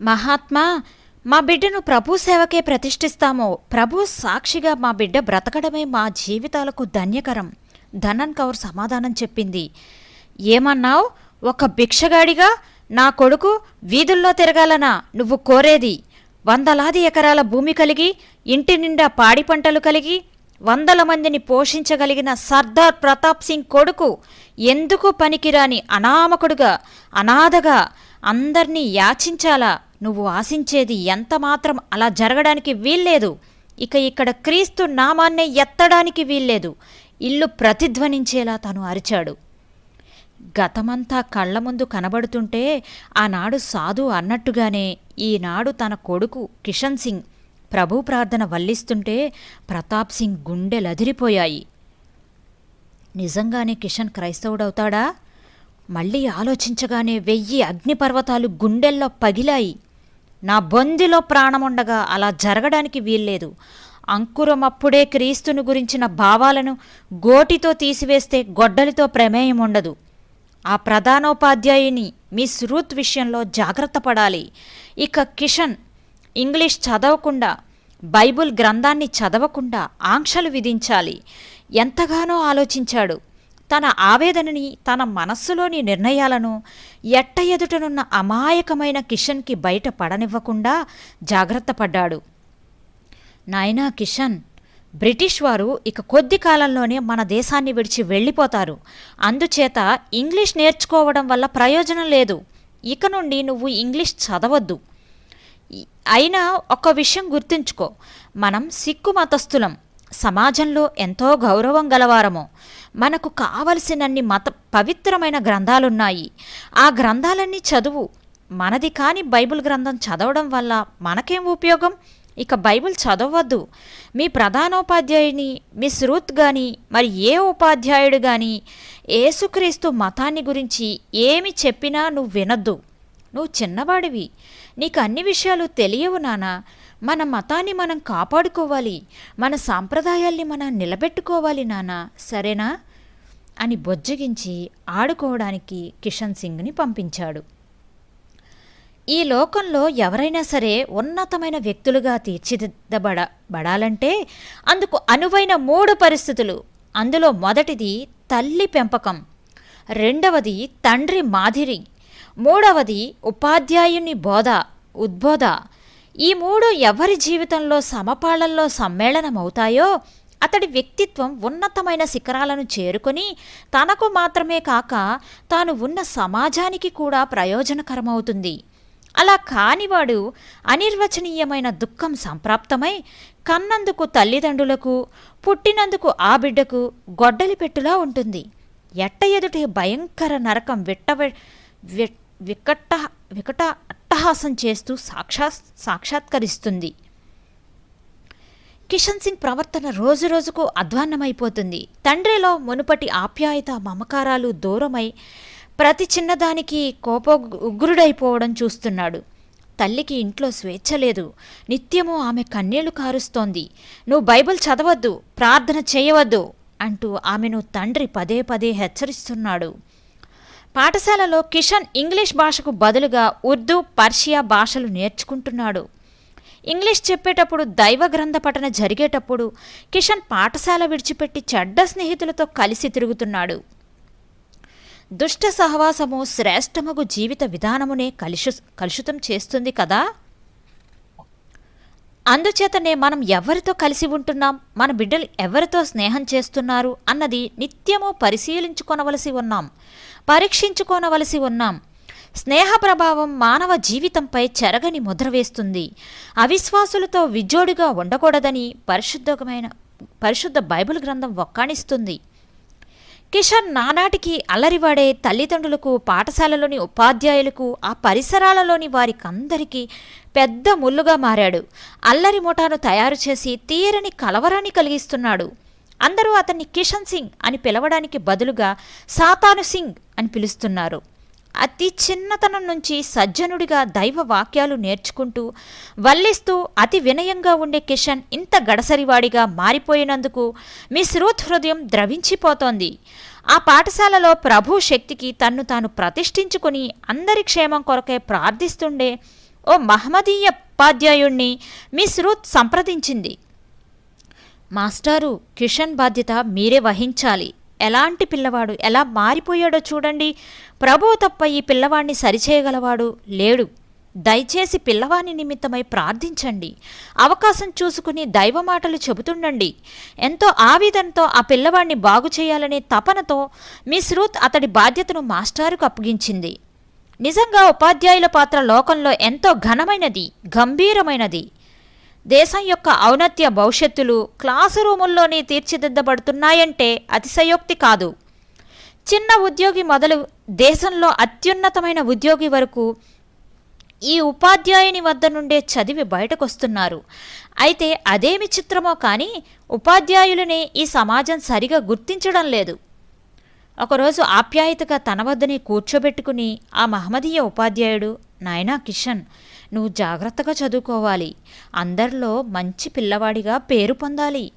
మహాత్మా మా బిడ్డను ప్రభు సేవకే ప్రతిష్ఠిస్తాము. ప్రభు సాక్షిగా మా బిడ్డ బ్రతకడమే మా జీవితాలకు ధన్యకరం. ధనన్ కౌర్ సమాధానం చెప్పింది. ఏమన్నావు? ఒక భిక్షగాడిగా నా కొడుకు వీధుల్లో తిరగాలనా? నువ్వు కోరేది. వందలాది ఎకరాల భూమి కలిగి ఇంటి నిండా పాడి పంటలు కలిగి వందల మందిని పోషించగలిగిన సర్దార్ ప్రతాప్ సింగ్ కొడుకు ఎందుకు పనికిరాని అనామకుడుగా అనాథగా అందర్నీ యాచించాలా? నువ్వు ఆశించేది ఎంతమాత్రం అలా జరగడానికి వీల్లేదు. ఇక ఇక్కడ క్రీస్తు నామాన్నే ఎత్తడానికి వీల్లేదు. ఇల్లు ప్రతిధ్వనించేలా తను అరిచాడు. గతమంతా కళ్ళ ముందు కనబడుతుంటే ఆనాడు సాధు అన్నట్టుగానే ఈనాడు తన కొడుకు కిషన్ సింగ్ ప్రభు ప్రార్థన వల్లిస్తుంటే ప్రతాప్ సింగ్ గుండెలదిరిపోయాయి. నిజంగానే కిషన్ క్రైస్తవుడవుతాడా? మళ్ళీ ఆలోచించగానే వెయ్యి అగ్నిపర్వతాలు గుండెల్లో పగిలాయి. నా బొందిలో ప్రాణముండగా అలా జరగడానికి వీల్లేదు. అంకురమప్పుడే క్రీస్తును గురించిన భావాలను గోటితో తీసివేస్తే గొడ్డలితో ప్రమేయం ఉండదు ఆ ప్రధానోపాధ్యాయుని మిస్ రూత్ విషయంలో జాగ్రత్త పడాలి. ఇక కిషన్ ఇంగ్లీష్ చదవకుండా బైబుల్ గ్రంథాన్ని చదవకుండా ఆంక్షలు విధించాలి. ఎంతగానో ఆలోచించాడు. తన ఆవేదనని తన మనస్సులోని నిర్ణయాలను ఎట్ట ఎదుటనున్న అమాయకమైన కిషన్కి బయట పడనివ్వకుండా జాగ్రత్త పడ్డాడు. నాయనా కిషన్ బ్రిటిష్ వారు ఇక కొద్ది కాలంలోనే మన దేశాన్ని విడిచి వెళ్ళిపోతారు. అందుచేత ఇంగ్లీష్ నేర్చుకోవడం వల్ల ప్రయోజనం లేదు. ఇక నుండి నువ్వు ఇంగ్లీష్ చదవద్దు. అయినా ఒక్క విషయం గుర్తుంచుకో. మనం సిక్కు మతస్థులం. సమాజంలో ఎంతో గౌరవం గలవారము. మనకు కావలసినన్ని మత పవిత్రమైన గ్రంథాలున్నాయి. ఆ గ్రంథాలన్నీ చదువు. మనది కాని బైబిల్ గ్రంథం చదవడం వల్ల మనకేం ఉపయోగం? ఇక బైబిల్ చదవద్దు. మీ ప్రధానోపాధ్యాయుని మిస్ రూత్ కానీ మరి ఏ ఉపాధ్యాయుడు కానీ ఏసుక్రీస్తు మతాన్ని గురించి ఏమి చెప్పినా నువ్వు వినొద్దు. నువ్వు చిన్నవాడివి. నీకు అన్ని విషయాలు తెలియవు నానా. మన మతాన్ని మనం కాపాడుకోవాలి. మన సాంప్రదాయాల్ని మనం నిలబెట్టుకోవాలి నానా. సరేనా? అని బొజ్జగించి ఆడుకోవడానికి కిషన్ సింగ్ని పంపించాడు. ఈ లోకంలో ఎవరైనా సరే ఉన్నతమైన వ్యక్తులుగా తీర్చిదిద్దబడ బడాలంటే అందుకు అనువైన మూడు పరిస్థితులు. అందులో మొదటిది తల్లి పెంపకం. రెండవది తండ్రి మాదిరి. మూడవది ఉపాధ్యాయుని బోధ ఉద్బోధ. ఈ మూడు ఎవరి జీవితంలో సమపాళల్లో సమ్మేళనమవుతాయో అతడి వ్యక్తిత్వం ఉన్నతమైన శిఖరాలను చేరుకొని తనకు మాత్రమే కాక తాను ఉన్న సమాజానికి కూడా ప్రయోజనకరమవుతుంది. అలా కానివాడు అనిర్వచనీయమైన దుఃఖం సంప్రాప్తమై కన్నందుకు తల్లిదండ్రులకు పుట్టినందుకు ఆ బిడ్డకు గొడ్డలి పెట్టులా ఉంటుంది. ఎట్ట ఎదుటి భయంకర నరకం విట్ట వి- వికట వికట అట్టహాసం చేస్తూ సాక్షా సాక్షాత్కరిస్తుంది. కిషన్ సింగ్ ప్రవర్తన రోజు రోజుకు అధ్వాన్నమైపోతుంది. తండ్రిలో మునుపటి ఆప్యాయత మమకారాలు దూరమై ప్రతి చిన్నదానికి కోప ఉగ్రుడైపోవడం చూస్తున్నాడు. తల్లికి ఇంట్లో స్వేచ్ఛ లేదు. నిత్యము ఆమె కన్నీళ్ళు కారుస్తోంది. నువ్వు బైబిల్ చదవద్దు ప్రార్థన చేయవద్దు అంటూ ఆమెను తండ్రి పదే పదే హెచ్చరిస్తున్నాడు. పాఠశాలలో కిషన్ ఇంగ్లీష్ భాషకు బదులుగా ఉర్దూ పర్షియా భాషలు నేర్చుకుంటున్నాడు. ఇంగ్లీష్ చెప్పేటప్పుడు దైవ గ్రంథ పఠన జరిగేటప్పుడు కిషన్ పాఠశాల విడిచిపెట్టి చెడ్డ స్నేహితులతో కలిసి తిరుగుతున్నాడు. దుష్ట సహవాసము శ్రేష్టమగు జీవిత విధానమునే కలుషు కలుషితం చేస్తుంది కదా? అందుచేతనే మనం ఎవరితో కలిసి ఉంటున్నాం? మన బిడ్డలు ఎవరితో స్నేహం చేస్తున్నారు? అన్నది నిత్యము పరిశీలించుకొనవలసి ఉన్నాం. పరీక్షించుకోనవలసి ఉన్నాం. స్నేహ ప్రభావం మానవ జీవితంపై చెరగని ముద్ర వేస్తుంది. అవిశ్వాసులతో విజ్జోడిగా ఉండకూడదని పరిశుద్ధమైన పరిశుద్ధ బైబిల్ గ్రంథం ఒక్కాణిస్తుంది కిషన్ నానాటికి అల్లరివాడే తల్లిదండ్రులకు పాఠశాలలోని ఉపాధ్యాయులకు ఆ పరిసరాలలోని వారికందరికీ పెద్ద ముల్లుగా మారాడు. అల్లరి ముఠాను తయారు చేసి తీరని కలవరాన్ని కలిగిస్తున్నాడు. అందరూ అతన్ని కిషన్ సింగ్ అని పిలవడానికి బదులుగా సాతాను సింగ్ అని పిలుస్తున్నారు. అతి చిన్నతనం నుంచి సజ్జనుడిగా దైవ వాక్యాలు నేర్చుకుంటూ వల్లిస్తూ అతి వినయంగా ఉండే కిషన్ ఇంత గడసరివాడిగా మారిపోయినందుకు మిస్ రూత్ హృదయం ద్రవించిపోతోంది. ఆ పాఠశాలలో ప్రభు శక్తికి తన్ను తాను ప్రతిష్ఠించుకుని అందరి క్షేమం కొరకే ప్రార్థిస్తుండే ఓ మహమ్మదీయ ఉపాధ్యాయుణ్ణి మిస్ రూత్ సంప్రదించింది. మాస్టారు కిషన్ బాధ్యత మీరే వహించాలి. ఎలాంటి పిల్లవాడు ఎలా మారిపోయాడో చూడండి. ప్రభు తప్ప ఈ పిల్లవాడిని సరిచేయగలవాడు లేడు. దయచేసి పిల్లవాని నిమిత్తమై ప్రార్థించండి. అవకాశం చూసుకుని దైవ మాటలు చెబుతుండండి. ఎంతో ఆవేదనతో ఆ పిల్లవాడిని బాగు చేయాలనే తపనతో మిస్ రూత్ అతడి బాధ్యతను మాస్టారుకు అప్పగించింది. నిజంగా ఉపాధ్యాయుల పాత్ర లోకంలో ఎంతో ఘనమైనది గంభీరమైనది. దేశం యొక్క ఔన్నత్య భవిష్యత్తులు క్లాసు రూముల్లోనే తీర్చిదిద్దబడుతున్నాయంటే అతిశయోక్తి కాదు. చిన్న ఉద్యోగి మొదలు దేశంలో అత్యున్నతమైన ఉద్యోగి వరకు ఈ ఉపాధ్యాయుని వద్ద నుండే చదివి బయటకొస్తున్నారు. అయితే అదేమి చిత్రమో కానీ ఉపాధ్యాయులని ఈ సమాజం సరిగా గుర్తించడం లేదు. ఒకరోజు ఆప్యాయతగా తన వద్దనే కూర్చోబెట్టుకుని ఆ మహమ్మదీయ ఉపాధ్యాయుడు నాయనా కిషన్ నువ్వు జాగ్రత్తగా చదువుకోవాలి. అందరిలో మంచి పిల్లవాడిగా పేరు పొందాలి.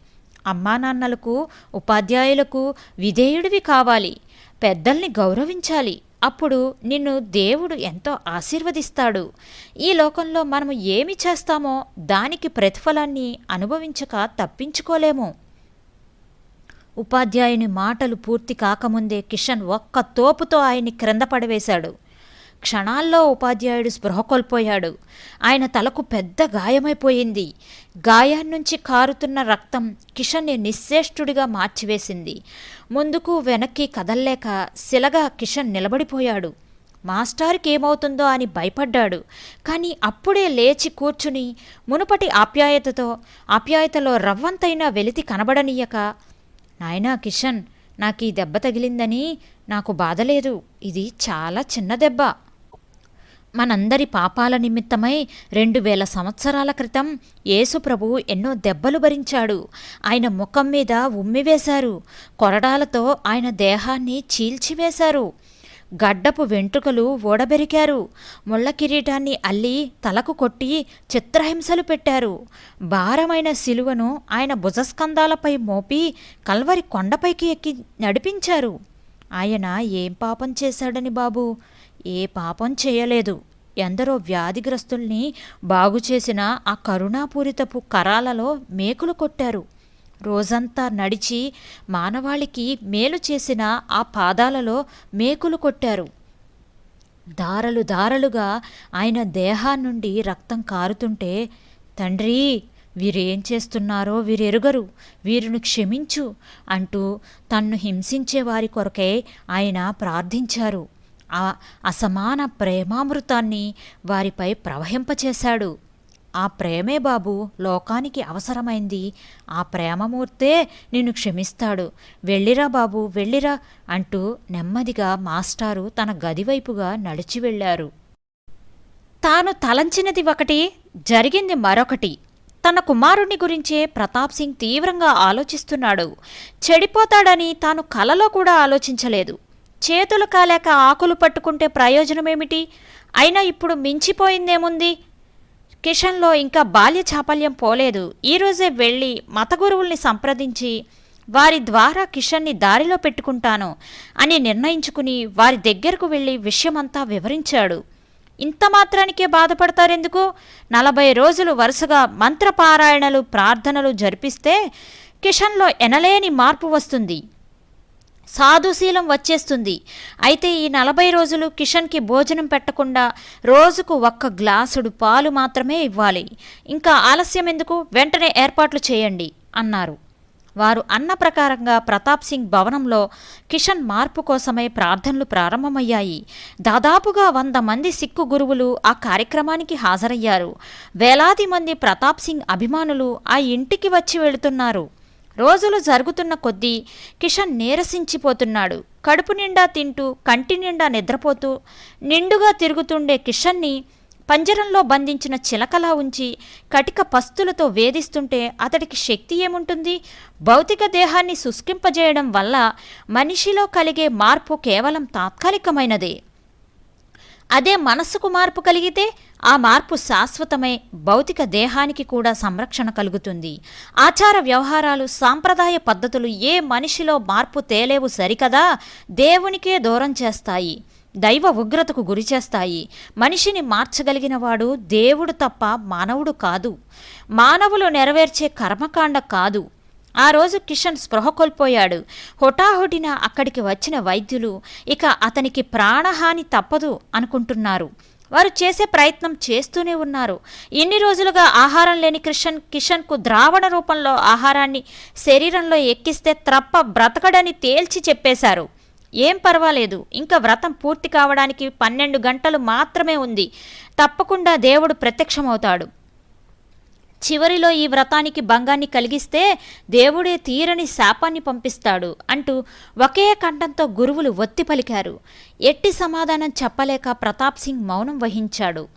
అమ్మా నాన్నలకు ఉపాధ్యాయులకు విధేయుడివి కావాలి. పెద్దల్ని గౌరవించాలి. అప్పుడు నిన్ను దేవుడు ఎంతో ఆశీర్వదిస్తాడు. ఈ లోకంలో మనము ఏమి చేస్తామో దానికి ప్రతిఫలాన్ని అనుభవించక తప్పించుకోలేము. ఉపాధ్యాయుని మాటలు పూర్తి కాకముందే కిషన్ ఒక్క తోపుతో ఆయన్ని క్రింద పడవేశాడు. క్షణాల్లో ఉపాధ్యాయుడు స్పృహ కోల్పోయాడు. ఆయన తలకు పెద్ద గాయమైపోయింది. గాయాన్నుంచి కారుతున్న రక్తం కిషన్ని నిశ్చేష్టుడిగా మార్చివేసింది. ముందుకు వెనక్కి కదల్లేక శిలగా కిషన్ నిలబడిపోయాడు. మాస్టార్కి ఏమవుతుందో అని భయపడ్డాడు. కానీ అప్పుడే లేచి కూర్చుని మునుపటి ఆప్యాయతతో ఆప్యాయతలో రవ్వంతైనా వెలితి కనబడనీయక నాయనా కిషన్ నాకు ఈ దెబ్బ తగిలిందని నాకు బాధలేదు ఇది చాలా చిన్న దెబ్బ. మనందరి పాపాల నిమిత్తమై రెండు వేల సంవత్సరాల క్రితం యేసుప్రభు ఎన్నో దెబ్బలు భరించాడు. ఆయన ముఖం మీద ఉమ్మివేశారు కొరడాలతో ఆయన దేహాన్ని చీల్చివేశారు గడ్డపు వెంట్రుకలు ఓడబెరికారు. ముళ్ళ కిరీటాన్ని అల్లి తలకు కొట్టి చిత్రహింసలు పెట్టారు. భారమైన శిలువను ఆయన భుజస్కంధాలపై మోపి కల్వరి కొండపైకి ఎక్కి నడిపించారు. ఆయన ఏం పాపం చేశాడని బాబు? ఏ పాపం చేయలేదు. ఎందరో వ్యాధిగ్రస్తుల్ని బాగు చేసిన ఆ కరుణాపూరితపు కరాలలో మేకులు కొట్టారు. రోజంతా నడిచి మానవాళికి మేలు చేసిన ఆ పాదాలలో మేకులు కొట్టారు. దారలు దారలుగా ఆయన దేహాన్నుండి రక్తం కారుతుంటే తండ్రి వీరేం చేస్తున్నారో వీరెరుగరు వీరిని క్షమించు అంటూ తన్ను హింసించే వారి కొరకై ఆయన ప్రార్థించారు. ఆ అసమాన ప్రేమామృతాన్ని వారిపై ప్రవహింపచేశాడు. ఆ ప్రేమే బాబు లోకానికి అవసరమైంది. ఆ ప్రేమమూర్తే నిన్ను క్షమిస్తాడు. వెళ్ళిరా బాబు వెళ్ళిరా అంటూ నెమ్మదిగా మాస్టారు తన గదివైపుగా నడిచి వెళ్ళారు. తాను తలంచినది ఒకటి జరిగింది మరొకటి. తన కుమారుణ్ణి గురించే ప్రతాప్ సింగ్ తీవ్రంగా ఆలోచిస్తున్నాడు. చెడిపోతాడని తాను కలలో కూడా ఆలోచించలేదు. చేతులు కాలేక ఆకులు పట్టుకుంటే ప్రయోజనమేమిటి? అయినా ఇప్పుడు మించిపోయిందేముంది? కిషన్లో ఇంకా బాల్య చాపల్యం పోలేదు. ఈరోజే వెళ్ళి మత గురువుల్ని సంప్రదించి వారి ద్వారా కిషన్ని దారిలో పెట్టుకుంటాను అని నిర్ణయించుకుని వారి దగ్గరకు వెళ్ళి విషయమంతా వివరించాడు. ఇంత మాత్రానికే బాధపడతారెందుకు? నలభై రోజులు వరుసగా మంత్రపారాయణలు ప్రార్థనలు జరిపిస్తే కిషన్లో ఎనలేని మార్పు వస్తుంది. సాధుశీలం వచ్చేస్తుంది. అయితే ఈ నలభై రోజులు కిషన్కి భోజనం పెట్టకుండా రోజుకు ఒక్క గ్లాసుడు పాలు మాత్రమే ఇవ్వాలి. ఇంకా ఆలస్యం ఎందుకు? వెంటనే ఏర్పాట్లు చేయండి అన్నారు. వారు అన్న ప్రకారంగా ప్రతాప్ సింగ్ భవనంలో కిషన్ మార్పు కోసమై ప్రార్థనలు ప్రారంభమయ్యాయి. దాదాపుగా వంద మంది సిక్కు గురువులు ఆ కార్యక్రమానికి హాజరయ్యారు. వేలాది మంది ప్రతాప్ సింగ్ అభిమానులు ఆ ఇంటికి వచ్చి వెళుతున్నారు. రోజులు జరుగుతున్న కొద్దీ కిషన్ నీరసించిపోతున్నాడు. కడుపు నిండా తింటూ కంటి నిండా నిద్రపోతూ నిండుగా తిరుగుతుండే కిషన్ని పంజరంలో బంధించిన చిలకలా ఉంచి కటిక పస్తులతో వేధిస్తుంటే అతడికి శక్తి ఏముంటుంది? భౌతిక దేహాన్ని శుష్కింపజేయడం వల్ల మనిషిలో కలిగే మార్పు కేవలం తాత్కాలికమైనదే. అదే మనస్సుకు మార్పు కలిగితే ఆ మార్పు శాశ్వతమై భౌతిక దేహానికి కూడా సంరక్షణ కలుగుతుంది. ఆచార వ్యవహారాలు సాంప్రదాయ పద్ధతులు ఏ మనిషిలో మార్పు తేలేవు సరికదా? దేవునికే దూరం చేస్తాయి. దైవ ఉగ్రతకు గురిచేస్తాయి మనిషిని మార్చగలిగినవాడు దేవుడు తప్ప మానవుడు కాదు. మానవులు నెరవేర్చే కర్మకాండ కాదు. ఆ రోజు కిషన్ స్పృహ కోల్పోయాడు. హుటాహుటిన అక్కడికి వచ్చిన వైద్యులు ఇక అతనికి ప్రాణహాని తప్పదు అనుకుంటున్నారు. వారు చేసే ప్రయత్నం చేస్తూనే ఉన్నారు. ఇన్ని రోజులుగా ఆహారం లేని కిషన్ కిషన్కు ద్రావణ రూపంలో ఆహారాన్ని శరీరంలో ఎక్కిస్తే త్రప్ప బ్రతకడని తేల్చి చెప్పేశారు. ఏం పర్వాలేదు ఇంకా వ్రతం పూర్తి కావడానికి పన్నెండు గంటలు మాత్రమే ఉంది. తప్పకుండా దేవుడు ప్రత్యక్షమవుతాడు. చివరిలో ఈ వ్రతానికి భంగాన్ని కలిగిస్తే దేవుడే తీరని శాపాన్ని పంపిస్తాడు అంటూ ఒకే కంఠంతో గురువులు ఒత్తి పలికారు. ఎట్టి సమాధానం చెప్పలేక ప్రతాప్ సింగ్ మౌనం వహించాడు.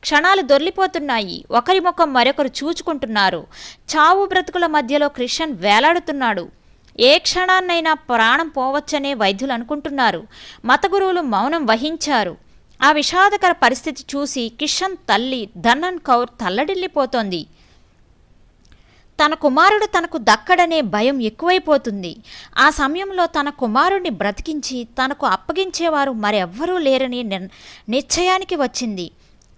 క్షణాలు దొర్లిపోతున్నాయి. ఒకరి ముఖం మరొకరు చూచుకుంటున్నారు. చావు బ్రతుకుల మధ్యలో క్రిషన్ వేలాడుతున్నాడు. ఏ క్షణాన్నైనా ప్రాణం పోవచ్చనే వైద్యులు అనుకుంటున్నారు. మతగురువులు మౌనం వహించారు. ఆ విషాదకర పరిస్థితి చూసి కిషన్ తల్లి ధన్నన్ కౌర్ తల్లడిల్లిపోతోంది. తన కుమారుడు తనకు దక్కడనే భయం ఎక్కువైపోతుంది. ఆ సమయంలో తన కుమారుడిని బ్రతికించి తనకు అప్పగించేవారు మరెవ్వరూ లేరని నిర్- నిశ్చయానికి వచ్చింది.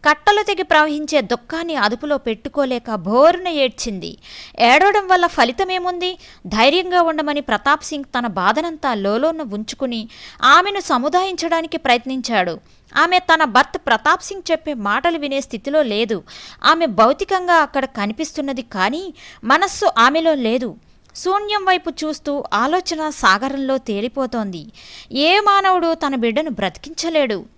కట్టలు తెగి ప్రవహించే దుఃఖాన్ని అదుపులో పెట్టుకోలేక బోరున ఏడ్చింది. ఏడవడం వల్ల ఫలితమేముంది? ధైర్యంగా ఉండమని ప్రతాప్ సింగ్ తన బాధనంతా లోలోన ఉంచుకుని ఆమెను సముదాయించడానికి ప్రయత్నించాడు. ఆమె తన భర్త ప్రతాప్ సింగ్ చెప్పే మాటలు వినే స్థితిలో లేదు. ఆమె భౌతికంగా అక్కడ కనిపిస్తున్నది కానీ మనస్సు ఆమెలో లేదు. శూన్యం వైపు చూస్తూ ఆలోచన సాగరంలో తేలిపోతోంది. ఏ మానవుడు తన బిడ్డను బ్రతికించలేడు?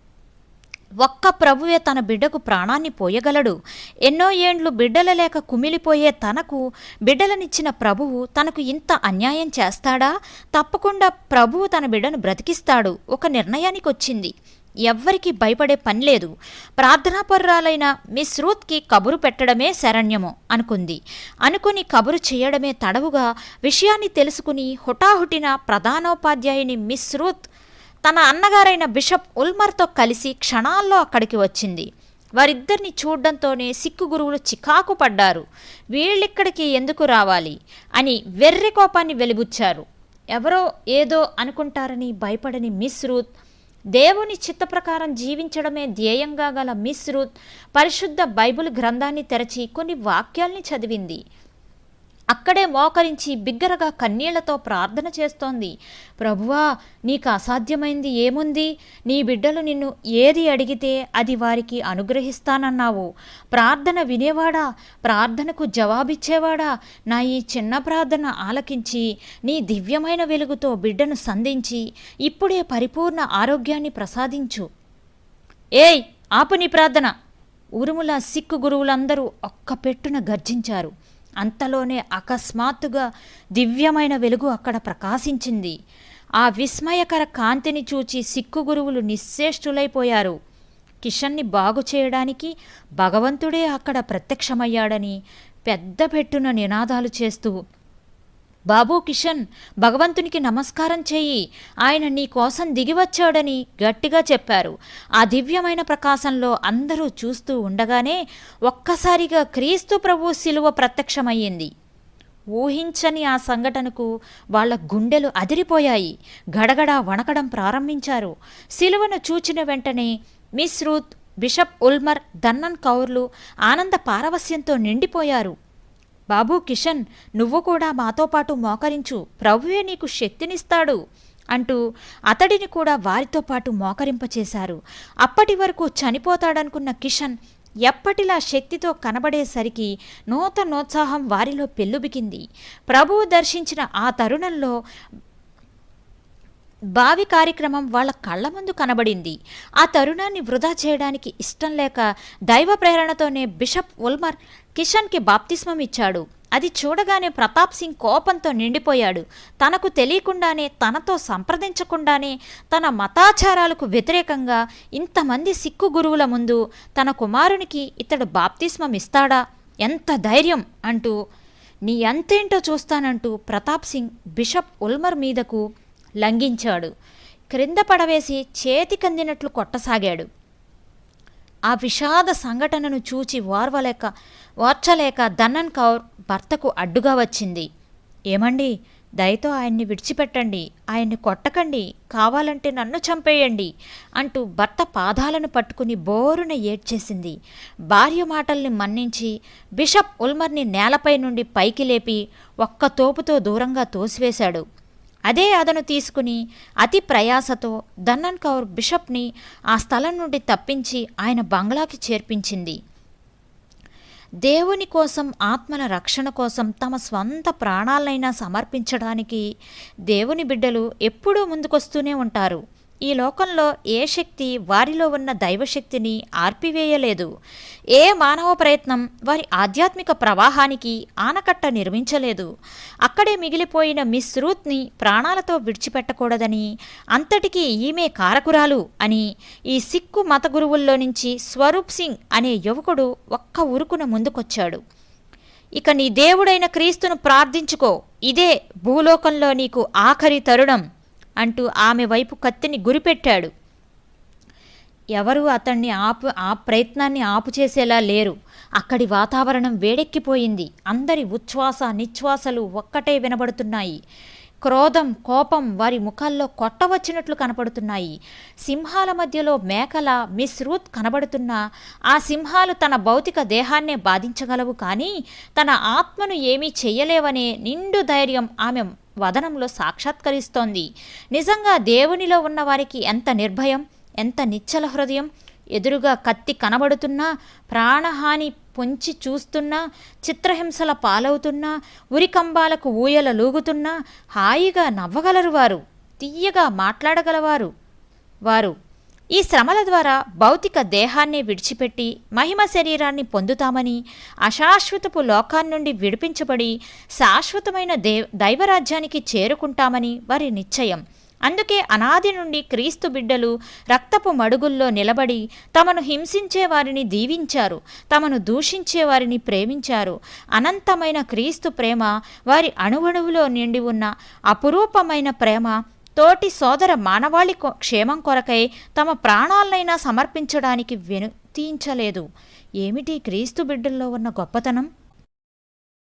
ఒక్క ప్రభువే తన బిడ్డకు ప్రాణాన్ని పోయగలడు. ఎన్నో ఏండ్లు బిడ్డల లేక కుమిలిపోయే తనకు బిడ్డలనిచ్చిన ప్రభువు తనకు ఇంత అన్యాయం చేస్తాడా? తప్పకుండా ప్రభువు తన బిడ్డను బ్రతికిస్తాడు. ఒక నిర్ణయానికి వచ్చింది ఎవ్వరికీ భయపడే పని లేదు. ప్రార్థనాపరురాలైన మిస్ రూత్కి కబురు పెట్టడమే శరణ్యము అనుకుంది. అనుకుని కబురు చేయడమే తడవుగా విషయాన్ని తెలుసుకుని హుటాహుటిన ప్రధానోపాధ్యాయుని మిస్ రూత్ తన అన్నగారైన బిషప్ ఉల్మర్తో కలిసి క్షణాల్లో అక్కడికి వచ్చింది. వారిద్దరిని చూడడంతోనే సిక్కు గురువులు చికాకు పడ్డారు. వీళ్ళిక్కడికి ఎందుకు రావాలి? అని వెర్రి కోపాన్ని వెలిబుచ్చారు. ఎవరో ఏదో అనుకుంటారని భయపడని మిస్ రూత్ దేవుని చిత్త ప్రకారం జీవించడమే ధ్యేయంగా గల మిస్ రూత్ పరిశుద్ధ బైబిల్ గ్రంథాన్ని తెరచి కొన్ని వాక్యాల్ని చదివింది. అక్కడే మోకరించి బిగ్గరగా కన్నీళ్ళతో ప్రార్థన చేస్తోంది. ప్రభువా నీకు అసాధ్యమైంది ఏముంది? నీ బిడ్డలు నిన్ను ఏది అడిగితే అది వారికి అనుగ్రహిస్తానన్నావు. ప్రార్థన వినేవాడా? ప్రార్థనకు జవాబిచ్చేవాడా? నా ఈ చిన్న ప్రార్థన ఆలకించి నీ దివ్యమైన వెలుగుతో బిడ్డను సంధించి ఇప్పుడే పరిపూర్ణ ఆరోగ్యాన్ని ప్రసాదించు. ఏయ్ ఆపు నీ ప్రార్థన. ఉరుముల సిక్కు గురువులందరూ ఒక్క పెట్టున గర్జించారు. అంతలోనే అకస్మాత్తుగా దివ్యమైన వెలుగు అక్కడ ప్రకాశించింది. ఆ విస్మయకర కాంతిని చూచి సిక్కు గురువులు నిశ్చేష్టులైపోయారు. కిషన్ని బాగు చేయడానికి భగవంతుడే అక్కడ ప్రత్యక్షమయ్యాడని పెద్ద పెట్టున నినాదాలు చేస్తూ బాబూ కిషన్ భగవంతునికి నమస్కారం చేయి. ఆయన నీ కోసం దిగివచ్చాడని గట్టిగా చెప్పారు. ఆ దివ్యమైన ప్రకాశంలో అందరూ చూస్తూ ఉండగానే ఒక్కసారిగా క్రీస్తు ప్రభు శిలువ ప్రత్యక్షమయ్యింది. ఊహించని ఆ సంఘటనకు వాళ్ళ గుండెలు అదిరిపోయాయి. గడగడ వణకడం ప్రారంభించారు. శిలువను చూచిన వెంటనే మిస్ రూత్ బిషప్ ఉల్మర్ దన్నన్ కౌర్లు ఆనంద పారవస్యంతో నిండిపోయారు. బాబూ కిషన్ నువ్వు కూడా మాతో పాటు మోకరించు. ప్రభువే నీకు శక్తినిస్తాడు అంటూ అతడిని కూడా వారితో పాటు మోకరింపచేశారు. అప్పటి వరకు చనిపోతాడనుకున్న కిషన్ ఎప్పటిలా శక్తితో కనబడేసరికి నూతనోత్సాహం వారిలో పెల్లుబికింది. ప్రభువు దర్శించిన ఆ తరుణంలో బావి కార్యక్రమం వాళ్ళ కళ్ళ ముందు కనబడింది. ఆ తరుణాన్ని వృధా చేయడానికి ఇష్టం లేక దైవ ప్రేరణతోనే బిషప్ ఉల్మర్ కిషన్కి బాప్తిస్మం ఇచ్చాడు. అది చూడగానే ప్రతాప్ సింగ్ కోపంతో నిండిపోయాడు. తనకు తెలియకుండానే తనతో సంప్రదించకుండానే తన మతాచారాలకు వ్యతిరేకంగా ఇంతమంది సిక్కు గురువుల ముందు తన కుమారునికి ఇతడు బాప్తిస్మం ఇస్తాడా? ఎంత ధైర్యం! అంటూ నీ అంతేంటో చూస్తానంటూ ప్రతాప్ సింగ్ బిషప్ ఉల్మర్ మీదకు లంఘించాడు. క్రింద పడవేసి చేతికందినట్లు కొట్టసాగాడు. ఆ విషాద సంఘటనను చూచి వార్వలేక ఓర్చలేక దన్నన్ కౌర్ భర్తకు అడ్డుగా వచ్చింది. ఏమండి దయతో ఆయన్ని విడిచిపెట్టండి ఆయన్ని కొట్టకండి కావాలంటే నన్ను చంపేయండి అంటూ భర్త పాదాలను పట్టుకుని బోరున ఏడ్చేసింది. భార్య మాటల్ని మన్నించి బిషప్ ఉల్మర్ని నేలపై నుండి పైకి లేపి ఒక్క తోపుతో దూరంగా తోసివేశాడు. అదే అదను తీసుకుని అతి ప్రయాసతో దన్నన్ కౌర్ బిషప్ని ఆ స్థలం నుండి తప్పించి ఆయన బంగ్లాకి చేర్పించింది. దేవుని కోసం ఆత్మల రక్షణ కోసం తమ స్వంత ప్రాణాలైనా సమర్పించడానికి దేవుని బిడ్డలు ఎప్పుడూ ముందుకొస్తూనే ఉంటారు. ఈ లోకంలో ఏ శక్తి వారిలో ఉన్న దైవశక్తిని ఆర్పివేయలేదు. ఏ మానవ ప్రయత్నం వారి ఆధ్యాత్మిక ప్రవాహానికి ఆనకట్ట నిర్మించలేదు. అక్కడే మిగిలిపోయిన మిస్ రూత్ని ప్రాణాలతో విడిచిపెట్టకూడదని అంతటికీ ఈమె కారకురాలు అని ఈ సిక్కు మత గురువుల్లో నుంచి స్వరూప్ సింగ్ అనే యువకుడు ఒక్క ఉరుకున ముందుకొచ్చాడు. ఇక నీ దేవుడైన క్రీస్తును ప్రార్థించుకో ఇదే భూలోకంలో నీకు ఆఖరి తరుణం. అంటూ ఆమె వైపు కత్తిని గురిపెట్టాడు. ఎవరు అతన్ని ఆపు ఆ ప్రయత్నాన్ని ఆపు చేసేలా లేరు. అక్కడి వాతావరణం వేడెక్కిపోయింది. అందరి ఉచ్ఛ్వాస నిశ్వాసలు ఒక్కటే వినబడుతున్నాయి. క్రోధం కోపం వారి ముఖాల్లో కొట్టవచ్చినట్లు కనపడుతున్నాయి. సింహాల మధ్యలో మేకల మిస్ రూత్ కనబడుతున్నా ఆ సింహాలు తన భౌతిక దేహాన్నే బాధించగలవు కానీ తన ఆత్మను ఏమీ చెయ్యలేవనే నిండు ధైర్యం ఆమె వదనంలో సాక్షాత్కరిస్తోంది. నిజంగా దేవునిలో ఉన్నవారికి ఎంత నిర్భయం ఎంత నిచ్చల హృదయం? ఎదురుగా కత్తి కనబడుతున్నా ప్రాణహాని పొంచి చూస్తున్నా చిత్రహింసల పాలవుతున్నా ఉరికంబాలకు ఊయల లూగుతున్నా హాయిగా నవ్వగలరు వారు తీయగా మాట్లాడగలవారు. వారు ఈ శ్రమల ద్వారా భౌతిక దేహాన్ని విడిచిపెట్టి మహిమ శరీరాన్ని పొందుతామని అశాశ్వతపు లోకాన్నుండి విడిపించబడి శాశ్వతమైన దే దైవరాజ్యానికి చేరుకుంటామని వారి నిశ్చయం. అందుకే అనాది నుండి క్రీస్తు బిడ్డలు రక్తపు మడుగుల్లో నిలబడి తమను హింసించే వారిని దీవించారు తమను దూషించే వారిని ప్రేమించారు. అనంతమైన క్రీస్తు ప్రేమ వారి అణువణువులో నిండి ఉన్న అపురూపమైన ప్రేమ తోటి సోదర మానవాళి క్షేమం కొరకై తమ ప్రాణాలనైనా సమర్పించడానికి వెనుతీంచలేదు ఏమిటి క్రీస్తు బిడ్డల్లో ఉన్న గొప్పతనం?